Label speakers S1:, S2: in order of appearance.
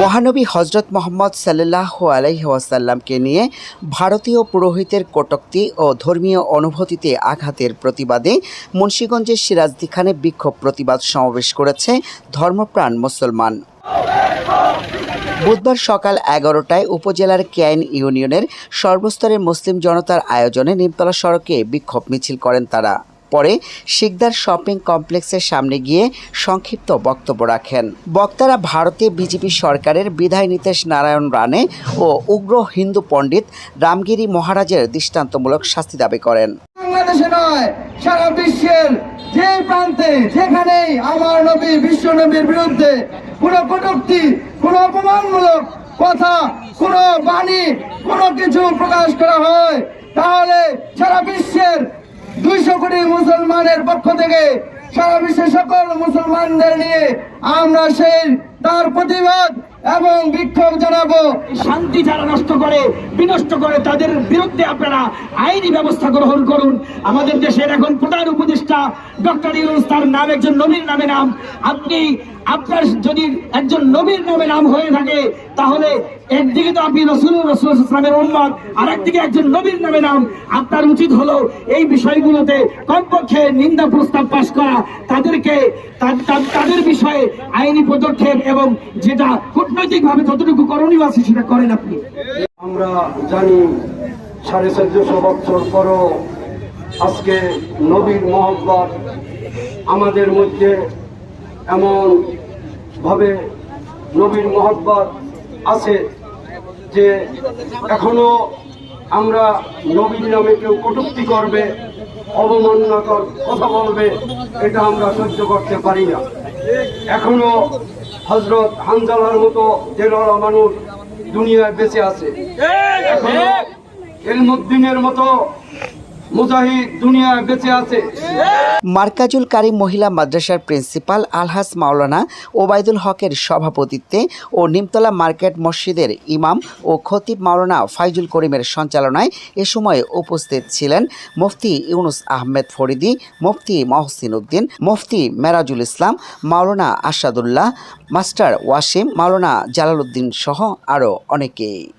S1: মহানবী হজরত মোহাম্মদ সাল্লাহ আলাইসাল্লামকে নিয়ে ভারতীয় পুরোহিতের কটূক্তি ও ধর্মীয় অনুভূতিতে আঘাতের প্রতিবাদে মুন্সীগঞ্জের সিরাজদিখানে বিক্ষোভ প্রতিবাদ সমাবেশ করেছে ধর্মপ্রাণ মুসলমান। বুধবার সকাল এগারোটায় উপজেলার কেয়াইন ইউনিয়নের সর্বস্তরের মুসলিম জনতার আয়োজনে নিমতলা সড়কে বিক্ষোভ মিছিল করেন তারা। পরে শিকদার শপিং কমপ্লেক্সের সামনে গিয়ে সংক্ষিপ্ত বক্তব্য রাখেন। বক্তারা ভারতে বিজেপি সরকারের বিধায় নীতেশ নারায়ণ রানে ও উগ্র হিন্দু পণ্ডিত রামগিরি মহারাজের দৃষ্টান্তমূলক শাস্তি দাবি করেন।
S2: বাংলাদেশে নয়, সারা বিশ্বের যে প্রান্তে যেখানেই আমার নবী, বিশ্ব নবীর বিরুদ্ধে কটূক্তি, কোন অপমানমূলক কথা, কোন বাণী, কোন কিছু প্রকাশ করা হয়, তাহলে সারা বিশ্বের দুইশো কোটি মুসলমানের পক্ষ থেকে সারা বিশ্বের সকল মুসলমানদের নিয়ে আমরা সেই তার প্রতিবাদ এবং বিক্ষোভ জানাব।
S3: শান্তি যারা নষ্ট করে, বিনষ্ট করে, তাদের বিরুদ্ধে আপনারা আইনি ব্যবস্থা গ্রহণ করুন। আমাদের দেশের এখন প্রধান উপদেষ্টা ডক্টর ইউনুস তার নাম, একজন নবীর নামে নাম। আপনি আপনার যদি একজন নবীর নামে নাম হয়ে থাকে, তাহলে একদিকে তো আপনি রসুল রসুল ইসলামের উন্মত আর একদিকে একজন নবীর নামে নাম। আপনার উচিত হলো এই বিষয়গুলোতে কমপক্ষে নিন্দা প্রস্তাব পাশ করা। তাদেরকে তাদের বিষয়ে আইনি পদক্ষেপ এবং যেটা কূটনৈতিকভাবে যতটুকু করণীয় আছে সেটা করেন আপনি।
S4: আমরা জানি সাড়ে চোদ্দশো বছর পরও আজকে নবীর মহব্বত আমাদের মধ্যে এমন ভাবে নবীর মহব্বত আছে যে এখনও আমরা নবীর নামে কেউ কটুক্তি করবে, অবমাননাকর কথা বলবে, এটা আমরা সহ্য করতে পারি না। এখনও হজরত হানজালার মতো জেলারা মানুষ দুনিয়ায় বেঁচে আছে। এখনও এলমুদ্দিনের মতো
S1: মার্কাজুল কারিম মহিলা মাদ্রাসার প্রিন্সিপাল আলহাস মাওলানা ওবায়দুল হকের সভাপতিত্বে ও নিমতলা মার্কেট মসজিদের ইমাম ও খতিব মাওলানা ফাইজুল করিমের সঞ্চালনায় এ সময় উপস্থিত ছিলেন মুফতি ইউনুস আহমেদ ফরিদি, মুফতি মহসিন উদ্দিন, মুফতি মেরাজুল ইসলাম, মাওলানা আসাদুল্লাহ মাস্টার ওয়াসিম, মাওলানা জালালউদ্দিন সহ আরও অনেকেই।